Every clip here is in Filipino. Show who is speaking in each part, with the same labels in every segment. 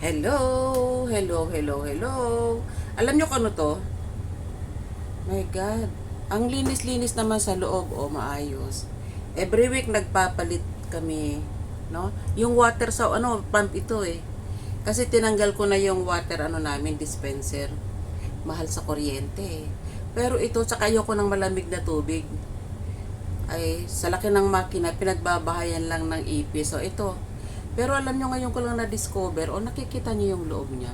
Speaker 1: Hello, hello, hello, hello. Alam nyo kung ano to? My God. Ang linis-linis naman sa loob, o maayos. Every week nagpapalit kami, no? Yung water sa, ano, pump ito eh. Kasi tinanggal ko na yung water, ano namin, dispenser. Mahal sa kuryente eh. Pero ito, tsaka ayoko ng malamig na tubig. Ay, sa laki ng makina, pinagbabahayan lang ng ipis. So, ito, pero alam nyo ngayon ko lang na-discover, o nakikita nyo yung loob niya.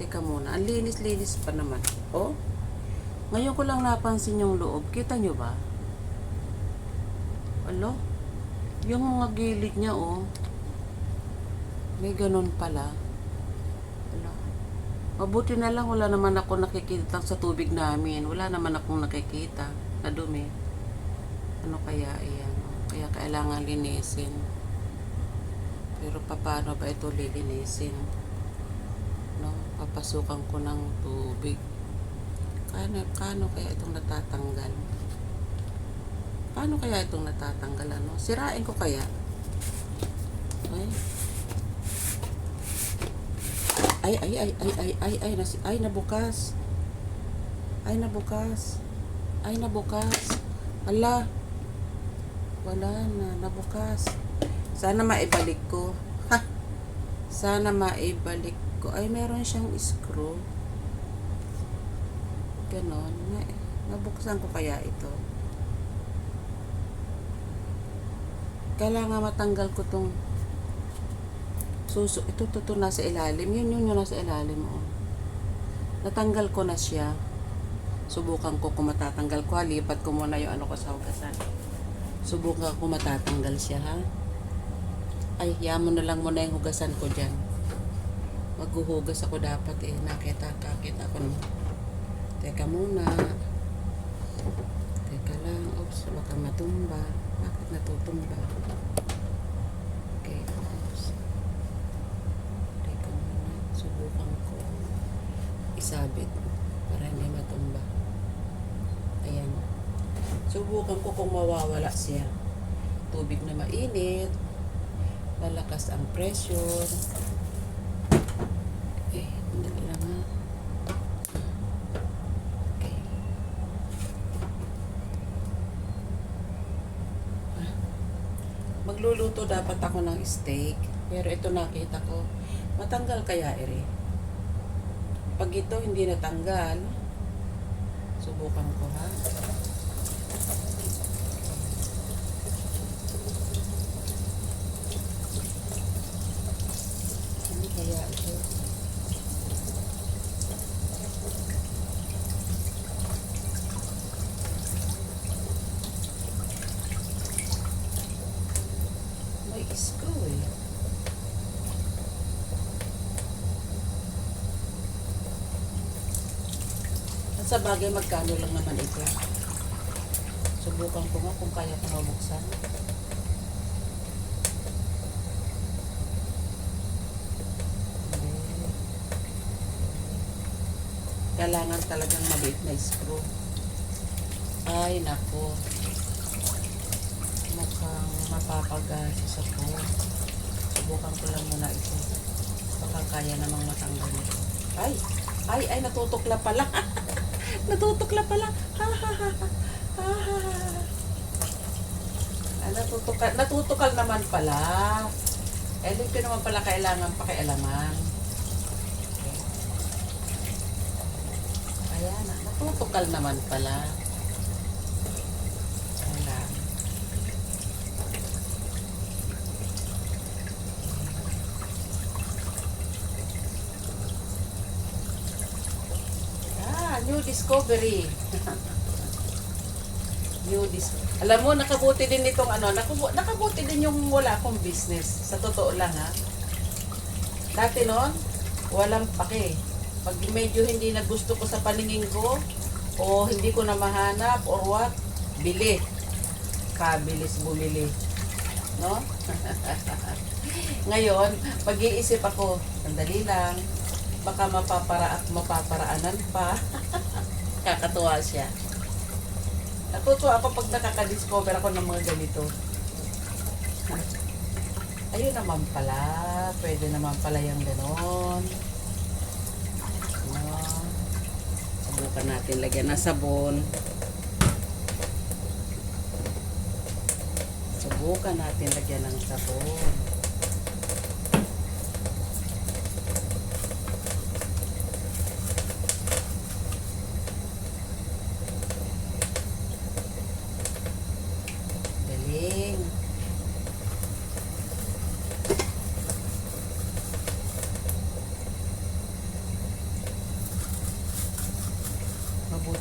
Speaker 1: Teka muna, ang linis-linis pa naman. Oh, ngayon ko lang napansin yung loob. Kita nyo ba? Alo? Yung mga gilid niya, oh. May ganun pala. Alo? Mabuti na lang wala naman ako nakikita sa tubig namin. Wala naman akong nakikita na dumi. Ano kaya iyan? Kaya kailangan linisin. Pero paano ba ito lilinisin? No, papasukan ko ng tubig. Kano, kano kaya itong natatanggal? Paano kaya itong natatanggal? Ano? Sirain ko kaya? Ay. Ay, ay, ay, ay, ay, ay, ay, nasi, ay, nabukas. Ay, nabukas. Ay, nabukas. Ala. Wala na, nabukas. Sana maibalik ko. Ha! Sana maibalik ko. Ay, meron siyang screw. Ganon. Na, nabuksan ko kaya ito. Kailangan matanggal ko tong suso. Ito, ito, ito, nasa ilalim. Yun, yun, yung nasa ilalim. Oh. Natanggal ko na siya. Subukan ko kung matatanggal ko. Lipat ko muna yung ano ko sa hugasan. Subukan ko matatanggal siya, ha? Ay, yaman na lang muna yung hugasan ko dyan. Maghuhugas ako dapat eh. Nakita, kakita ko naman. Teka muna. Teka lang. Oops, baka matumba. Bakit natutumba? Okay, oops. Teka muna. Subukan ko. Isabit. Para hindi matumba. Ayan. Subukan ko kung mawawala siya. Tubig na mainit malakas ang pressure. Eh, hindi. Okay. Ah. Magluluto dapat ako ng steak. Pero ito nakita ko. Matanggal kaya ere? Pag ito hindi natanggal, subukan ko ha. Ano kaya ito? May screw eh. At sa bagay, magkano lang naman ito. Subukan ko nga kung kaya ko mabuksan. Kailangan talagang maliit na screw. Ay, nako. Mukhang mapapagasis ako. Subukan ko lang muna ito. Baka kaya namang matanggal ito. Ay! Ay, ay, natutukla pala. natutukla pala. Ha, ha, ha, ha. Ha, ha. Ah, natutukal, naman pala. Eh, di ko naman pala kailangan pakialaman. Ayan, ah, natutukal naman pala. Wala. Ah, new discovery. new dis Alam mo, nakabuti din itong ano, nakabu nakabuti din yung wala akong business. Sa totoo lang ha. Dati noon, walang pake. Pag medyo hindi na gusto ko sa paningin ko, o hindi ko na mahanap, or what, bili. Kabilis bumili. No? Ngayon, pag-iisip ako, sandali lang, baka mapapara at mapaparaanan pa. Kakatuwa siya. Natutuwa ako pag nakaka-discover ako ng mga ganito. Ayun naman pala. Pwede naman pala yung ganon. Ano? Subukan natin lagyan ng sabon. Subukan natin lagyan ng sabon.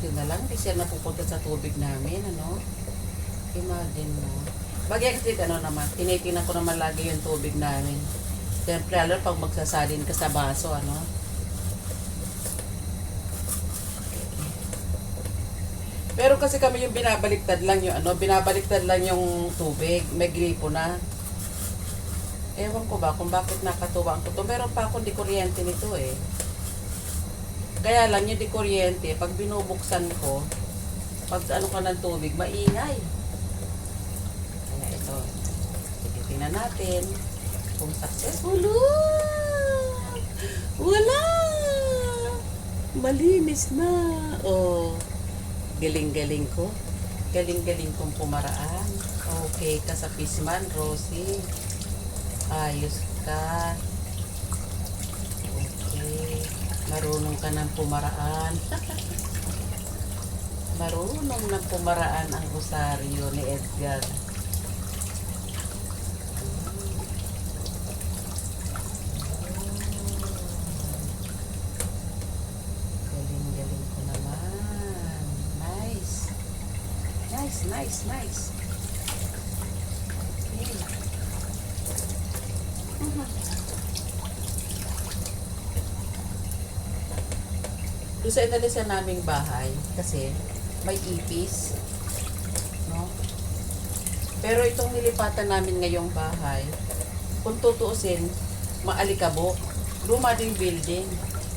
Speaker 1: Mabuti na lang, di siya napupunta sa tubig namin, ano? Imagine mo. Kasi ano naman, tinitingnan ko naman lagi yung tubig namin. Siyempre, lalo pag magsasalin ka sa baso, ano? Pero kasi kami yung binabaliktad lang yung ano, binabaliktad lang yung tubig. May gripo na. Ewan ko ba kung bakit nakatuwa ko to. Meron pa akong di kuryente nito eh. Kaya lang yung di kuryente, pag binubuksan ko, pag ano ka ng tubig, maingay. Kaya ito. Sige, tingnan natin kung successful. Wala! Malinis na. Oh. Galing-galing ko. Galing-galing kong pumaraan. Okay ka sa Pisman, Rosie. Ayos ka. Okay. Marunong ka ng pumaraan. Marunong ng pumaraan ang rosaryo ni Edgar. Galing-galing ko naman. Nice. Nice, nice, nice. Okay. Doon sa inalisan naming bahay, kasi may ipis. No? Pero itong nilipatan namin ngayong bahay, kung tutuusin, maalikabok. Luma din building.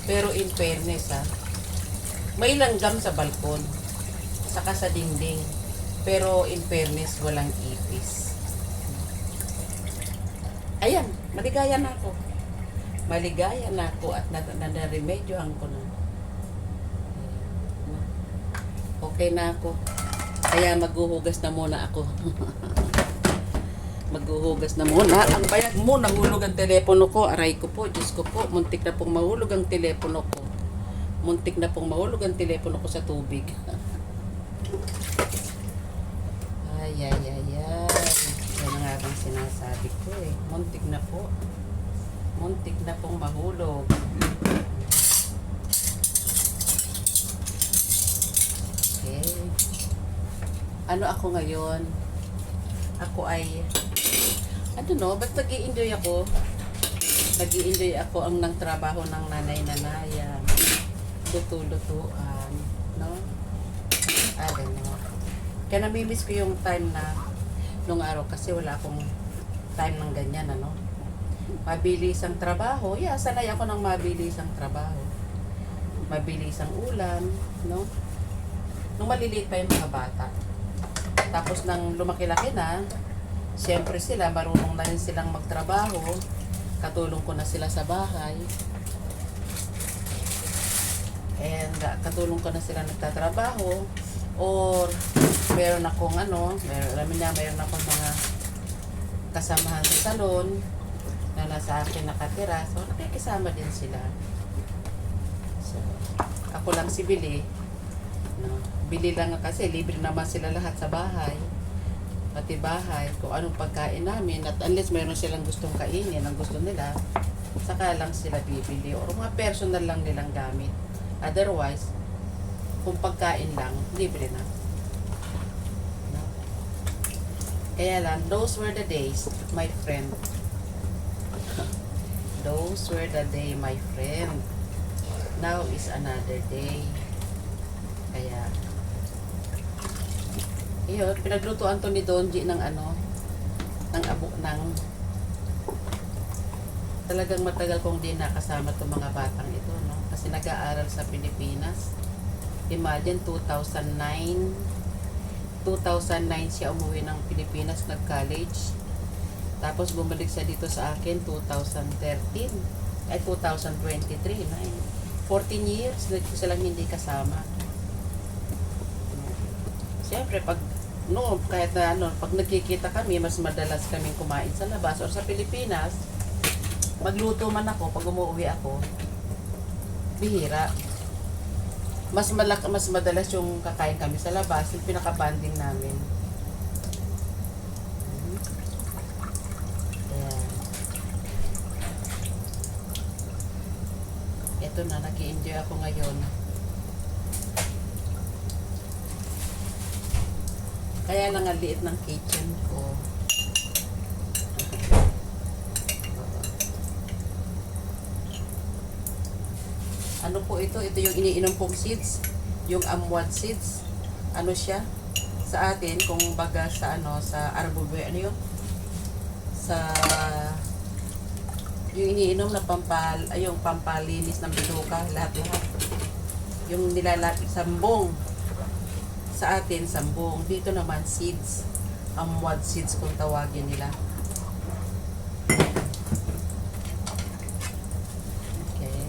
Speaker 1: Pero in fairness ha, may langgam sa balkon. Saka sa dingding. Pero in fairness, walang ipis. Ayan, maligaya na ako. Maligaya na ako at nadaremedyohan ko na. Okay na ako. Kaya maghuhugas na muna ako. maghuhugas na muna. Ang bayad mo, nahulog ang telepono ko. Aray ko po, Diyos ko po. Muntik na pong mahulog ang telepono ko. Muntik na pong mahulog ang telepono ko sa tubig. ay, ay, ay, ay. Yan nga bang sinasabi ko eh. Muntik na po. Muntik na pong mahulog. Okay. Ano ako ngayon? Ako ay, ano no, ba't nag enjoy ako? nag enjoy ako ang nang trabaho ng nanay-nanayan. Luto-lutuan. No? I don't know. Kaya namimiss ko yung time na nung araw kasi wala akong time ng ganyan, ano? Mabilis ang trabaho. Yeah, sanay ako ng mabilis ang trabaho. Mabilis ang ulan, no? Nung maliliit pa yung mga bata. Tapos nang lumaki-laki na, siyempre sila, marunong na rin silang magtrabaho. Katulong ko na sila sa bahay. And uh, katulong ko na sila nagtatrabaho. Or meron akong ano, meron, alam niya, meron akong mga kasamahan sa salon na nasa akin nakatira. So, nakikisama din sila. So, ako lang si Billy. No? Bili lang kasi, libre naman sila lahat sa bahay. Pati bahay, kung anong pagkain namin, at unless meron silang gustong kainin, ang gusto nila, saka lang sila bibili. Or mga personal lang nilang gamit. Otherwise, kung pagkain lang, libre na. No? Kaya lang, those were the days, my friend. Those were the day, my friend. Now is another day. Kaya, yun, pinaglutuan to ni Donji ng ano, ng abo, ng talagang matagal kong din nakasama itong mga batang ito, no? Kasi nag-aaral sa Pilipinas. Imagine, 2009, 2009 siya umuwi ng Pilipinas, nag-college. Tapos bumalik siya dito sa akin 2013. Ay, 2023. Na 14 years na silang hindi kasama. Siyempre, pag no, kahit na ano, pag nagkikita kami, mas madalas kaming kumain sa labas or sa Pilipinas, magluto man ako pag umuwi ako, bihira. Mas malak mas madalas yung kakain kami sa labas, yung pinaka-banding namin. Ito na, nag enjoy ako ngayon. Kaya lang ang liit ng kitchen ko. Ano po ito? Ito yung iniinom kong seeds. Yung amwad seeds. Ano siya? Sa atin, kung baga sa ano, sa arbube, ano yun? Sa yung iniinom na pampal, ay yung pampalinis ng bituka, lahat-lahat. Yung nilalapit sambong. Sa atin, sambong. Dito naman, seeds. Amwad seeds kung tawagin nila. Okay.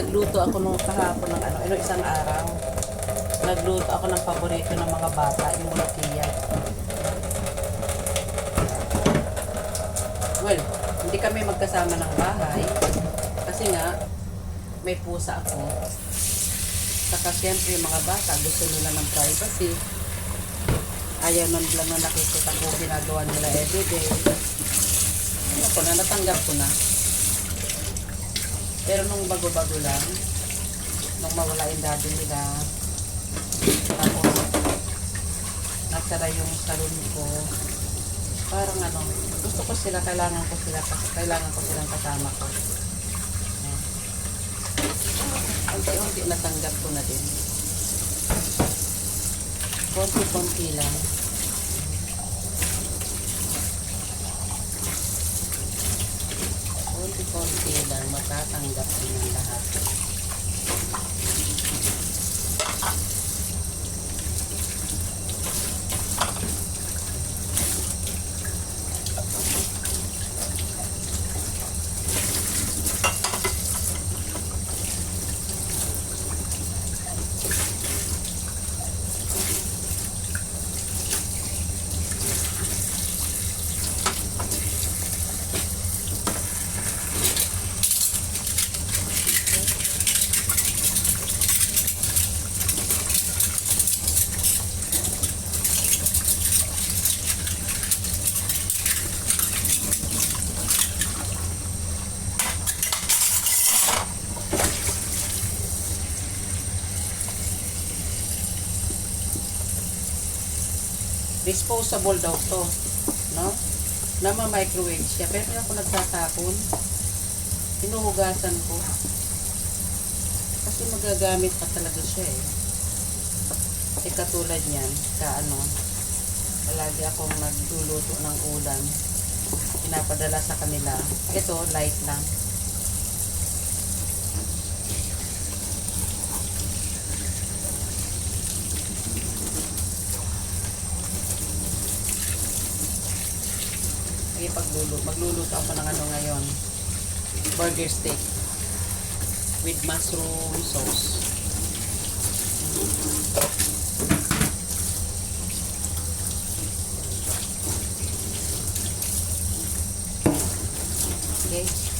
Speaker 1: Nagluto ako nung kahapon ng ano, ano isang araw. Nagluto ako ng paborito ng mga bata, yung mulakiya. Well, hindi kami magkasama ng bahay. Kasi nga, may pusa ako. Saka siyempre yung mga bata, gusto nila ng privacy. Ayaw nun lang na nakikita ko ginagawa nila everyday. Ano ko na, natanggap ko na. Pero nung bago-bago lang, nung mawala yung daddy nila, tapos nagsara yung salon ko, parang ano, gusto ko sila, kailangan ko sila, kailangan ko silang kasama ko. Ayan. Unti-unti natanggap ko na din. Konti-konti lang. Konti-konti lang matatanggap din ang lahat. Disposable daw to. No? Nama-microwave siya. Pero ako nagtatapon. Hinuhugasan ko. Kasi magagamit pa talaga siya eh. Eh katulad niyan, ka ano, palagi akong nagluluto ng ulam. Pinapadala sa kanila. Ito, light lang. Sige, pagluluto. Magluluto ako ng ano ngayon. Burger steak. With mushroom sauce. Okay.